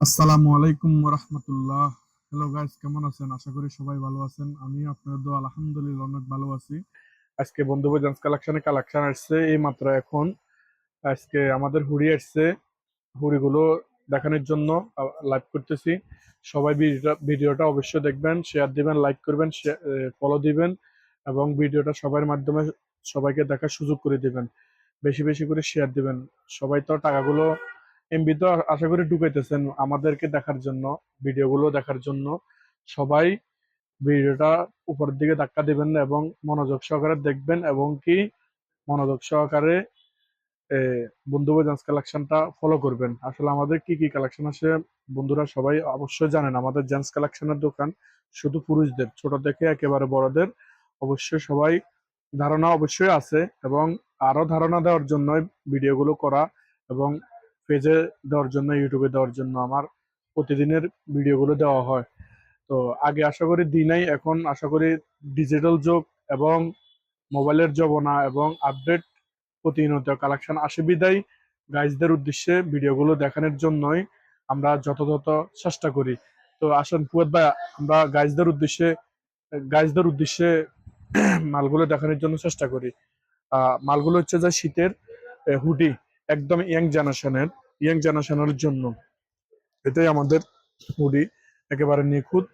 আসসালামু আলাইকুম রহমতুল্লাহ hello guys কেমন আছেন? আশা করি সবাই ভালো আছেন। আমি আপনাদের দোয়া, আলহামদুলিল্লাহ, অনেক ভালো আছি। আজকে বন্ধু জেন্টস কালেকশনে কালেকশন আসছে, এই মাত্র এখন। আজকে আমাদের হুড়ি আসছে। হুড়িগুলো দেখানোর জন্য লাইভ করতেছি। সবাই ভিডিওটা অবশ্যই দেখবেন শেয়ার দিবেন লাইক করবেন ফলো দিবেন এবং ভিডিওটা সবার মাধ্যমে সবাইকে দেখার সুযোগ করে দিবেন। বেশি বেশি করে শেয়ার দিবেন। সবাই তো টাকাগুলো এমবি তো আশা করি ঢুকাইতেছেন আমাদেরকে দেখার জন্য, ভিডিওগুলো দেখার জন্য। সবাই ভিডিওটা উপরের দিকে ধাক্কা দিবেন এবং মনোযোগ সহকারে দেখবেন এবং কি মনোযোগ সহকারে বন্ধু জেন্টস কালেকশনটা ফলো করবেন। আসলে আমাদের কি কি কালেকশন আছে বন্ধুরা সবাই অবশ্যই জানেন। আমাদের জেন্টস কালেকশনের দোকান শুধু পুরুষদের, ছোট থেকে একেবারে বড়দের। অবশ্যই সবাই ধারণা অবশ্যই আছে এবং আরও ধারণা দেওয়ার জন্য ভিডিওগুলো করা এবং পেজে দেওয়ার জন্য ইউটিউবে দেওয়ার জন্য আমার প্রতিদিনের ভিডিওগুলো দেওয়া হয়। তো আগে আশা করি দিনাই এখন আশা করি ডিজিটাল যুগ এবং মোবাইলের জবনা এবং আপডেট প্রতিনিয়ত কালেকশন আসে। বিদায় গাইজদের উদ্দেশ্যে ভিডিওগুলো দেখানোর জন্যই আমরা যথাযথ চেষ্টা করি। তো আসেন ফুয়াদ ভাই আমরা গাইজদের উদ্দেশ্যে গাইজদের উদ্দেশ্যে মালগুলো দেখানোর জন্য চেষ্টা করি। মালগুলো হচ্ছে যে শীতের হুডি। একদম ইয়াং জেনারেশনের ইয়াং জেনারেশনের জন্য। এটাই আমাদের হুডি একেবারে নিখুঁত।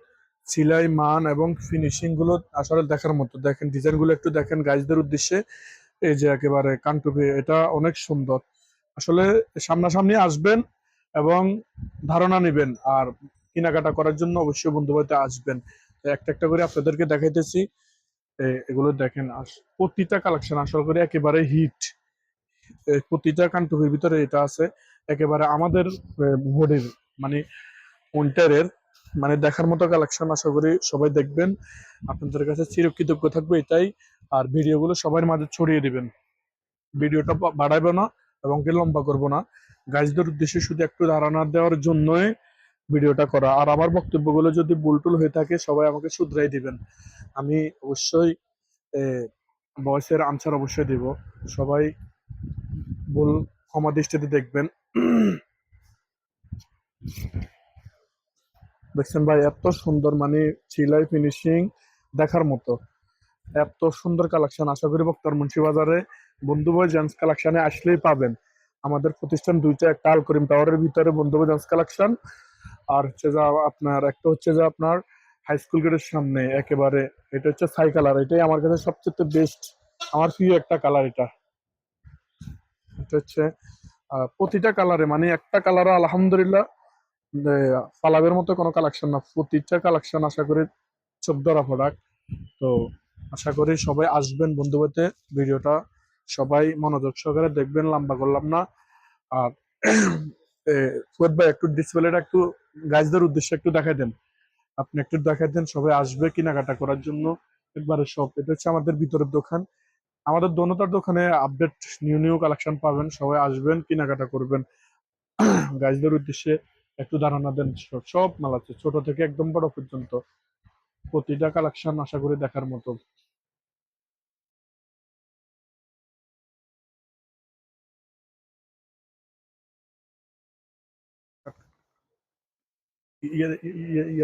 সিলাই, মান এবং ফিনিশিংগুলো আসলে দেখার মতো। দেখেন ডিজাইনগুলো একটু দেখেন গাইজদের উদ্দেশ্যে। এই যে একেবারে কানটুপি এটা অনেক সুন্দর। আসলে সামনাসামনি আসবেন এবং ধারণা নেবেন আর কেনাকাটা করার জন্য অবশ্যই বন্ধু বাড়িতে আসবেন। একটা একটা করে আপনাদেরকে দেখাইতেছি। এগুলো দেখেন প্রতিটা কালেকশন আসল করে একেবারে হিট প্রতিটা কান্টুপির ভিতরে এটা আছে। একেবারে আমাদের বোর্ডের মানে উইন্টারের মানে দেখার মতো কালেকশন আশা করি সবাই দেখবেন। আপনাদের কাছে চিরকৃতজ্ঞ থাকবে এটাই। আর ভিডিওগুলো সবার মাঝে ছড়িয়ে দিবেন। ভিডিওটা বাড়াইবে না এবং কি লম্বা করব না। গাইজদের উদ্দেশ্যে শুধু একটু ধারণা দেওয়ার জন্যই ভিডিওটা করা। আর আমার বক্তব্যগুলো যদি বুলটুল হয়ে থাকে, সবাই আমাকে শুধরাই দিবেন। আমি অবশ্যই বয়সের আনসার অবশ্যই দিব। সবাই ভুল ক্ষমা দৃষ্টিতে দেখবেন। দেখছেন ভাই, এত সুন্দর মানে সিলাই ফিনিশিং দেখার মতো। এত সুন্দর কালেকশন আশা করি বক্তার মুন্সিবাজারে বন্ধু বই জেন্টস কালেকশনে আসলেই পাবেন। আমাদের প্রতিষ্ঠান দুইটা, একটা আল করিম টাওয়ারের ভিতরে বন্ধু বই জেন্টস কালেকশন আর হচ্ছে যে আপনার, একটা হচ্ছে যে আপনার হাই স্কুল গেটের সামনে, একেবারে এটা হচ্ছে সাই কালার এটাই আমার কাছে সবচেয়ে বেস্ট আমার প্রিয় একটা কালার এটা। এটা হচ্ছে প্রতিটা কালারে মানে একটা কালার আলহামদুলিল্লাহ পালাবের মতো কোনো কালেকশন না। প্রতিটা কালেকশন আশা করি চোখ ধরা প্রোডাক্ট তো আশা করি সবাই আসবেন বন্ধুবাতে। ভিডিওটা সবাই মনোযোগ সহকারে দেখবেন, লম্বা করলাম না। আর ফুয়াদ একটু ডিসপ্লেটা একটু গাইজদের উদ্দেশ্যে একটু দেখাই দেন। আপনি একটু দেখাই দেন সবাই আসবে কেনাকাটা করার জন্য। একবারে সব এটা হচ্ছে আমাদের ভিতরের দোকান। আমাদের দোনোটার দোকানে আপডেট নিউ নিউ কালেকশন পাবেন, সবাই আসবেন, কেনাকাটা করবেন। গাইজদের উদ্দেশ্যে একটু ধারণা দেন, সব মাল আছে, ছোট থেকে একদম বড় পর্যন্ত। প্রতিটা কালেকশন আশা করি দেখার মতো। ইয়ে ইয়ে